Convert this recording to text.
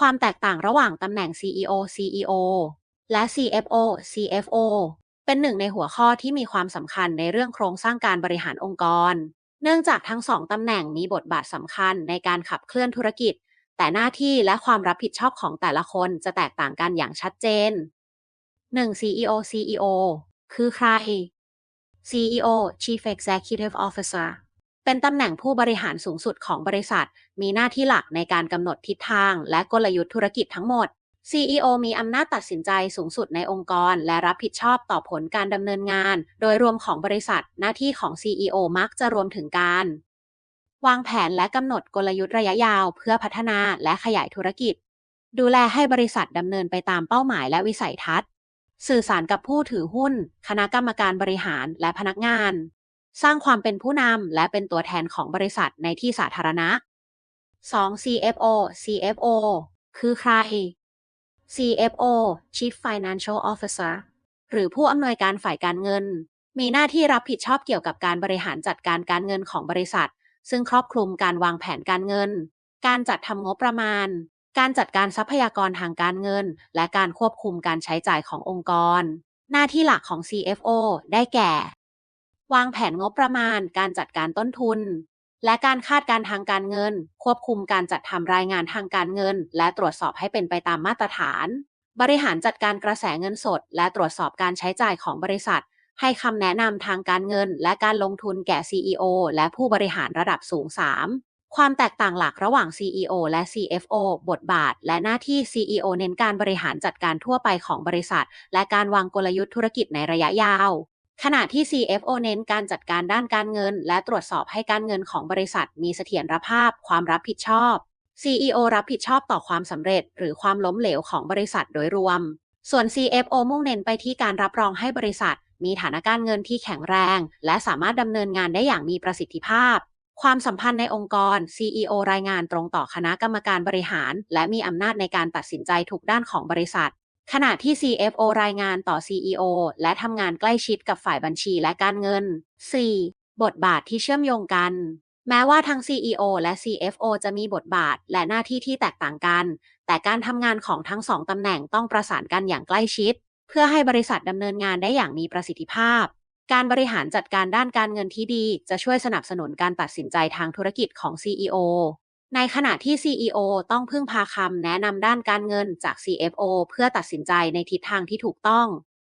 ความแตกต่างระหว่างตำแหน่ง CEO CEO และ CFO CFO เป็นหนึ่งในหัวข้อที่มีความสำคัญในเรื่องโครงสร้างการบริหารองค์กร เนื่องจากทั้งสองตำแหน่งมีบทบาทสำคัญในการขับเคลื่อนธุรกิจ แต่หน้าที่และความรับผิดชอบของแต่ละคนจะแตกต่างกันอย่างชัดเจน 1. CEO CEO คือใคร CEO Chief Executive Officer เป็นตำแหน่งผู้บริหารสูงสุดของบริษัท มีหน้าที่หลักในการกำหนดทิศทาง และกลยุทธ์ธุรกิจทั้งหมด CEO มีอำนาจตัดสินใจสูงสุดในองค์กร และรับผิดชอบต่อผลการดำเนินงาน โดยรวมของบริษัท หน้าที่ของ CEO มักจะรวมถึงการ วางแผนและกำหนดกลยุทธ์ระยะยาว เพื่อพัฒนาและขยายธุรกิจ ดูแลให้บริษัทดำเนินไปตามเป้าหมายและวิสัยทัศน์ สื่อสารกับผู้ถือหุ้น คณะกรรมการบริหารและพนักงาน สร้างความเป็นผู้นำและเป็นตัวแทนของบริษัทในที่สาธารณะ 2. CFO CFO คือใคร CFO Chief Financial Officer หรือผู้อำนวยการฝ่ายการเงิน มีหน้าที่รับผิดชอบเกี่ยวกับการบริหารจัดการการเงินของบริษัท ซึ่งครอบคลุมการวางแผนการเงิน การจัดทำงบประมาณ การจัดการทรัพยากรทางการเงิน และการควบคุมการใช้จ่ายขององค์กร หน้าที่หลักของ CFO ได้แก่ วางแผนงบประมาณ การจัดการต้นทุน และการคาดการทางการเงิน ควบคุมการจัดทำรายงานทางการเงิน และตรวจสอบให้เป็นไปตามมาตรฐาน บริหารจัดการกระแสเงินสด และตรวจสอบการใช้จ่ายของบริษัท ให้คำแนะนำทางการเงิน และการลงทุนแก่ CEO และผู้บริหารระดับสูง 3. ความแตกต่างหลักระหว่าง CEO และ CFO บทบาท และหน้าที่ CEO เน้นการบริหารจัดการทั่วไปของบริษัท และการวางกลยุทธ์ธุรกิจในระยะยาว ขณะที่ CFO เน้นการจัดการด้านการเงิน และตรวจสอบให้การเงินของบริษัท มีเสถียรภาพ ความรับผิดชอบ CEO รับผิดชอบต่อความสำเร็จ หรือความล้มเหลวของบริษัทโดยรวม ส่วน CFO มุ่งเน้นไปที่การรับรองให้บริษัท มีฐานะการเงินที่แข็งแรง และสามารถดำเนินงานได้อย่างมีประสิทธิภาพ ความสัมพันธ์ในองค์กร CEO รายงานตรงต่อคณะกรรมการบริหาร และมีอำนาจในการตัดสินใจทุกด้านของบริษัท ขณะที่ CFO รายงานต่อ CEO และทำงานใกล้ชิดกับฝ่ายบัญชีและการเงิน 4. บทบาทที่เชื่อมโยงกัน แม้ว่าทั้ง CEO และ CFO จะมีบทบาทและหน้าที่ที่แตกต่างกัน แต่การทำงานของทั้งสองตำแหน่งต้องประสานกันอย่างใกล้ชิด เพื่อให้บริษัทดำเนินงานได้อย่างมีประสิทธิภาพ การบริหารจัดการด้านการเงินที่ดี จะช่วยสนับสนุนการตัดสินใจทางธุรกิจของ CEO ในขณะที่ CEO ต้องพึ่งพาคำแนะนำด้านการเงินจาก CFO เพื่อตัดสินใจในทิศทางที่ถูกต้อง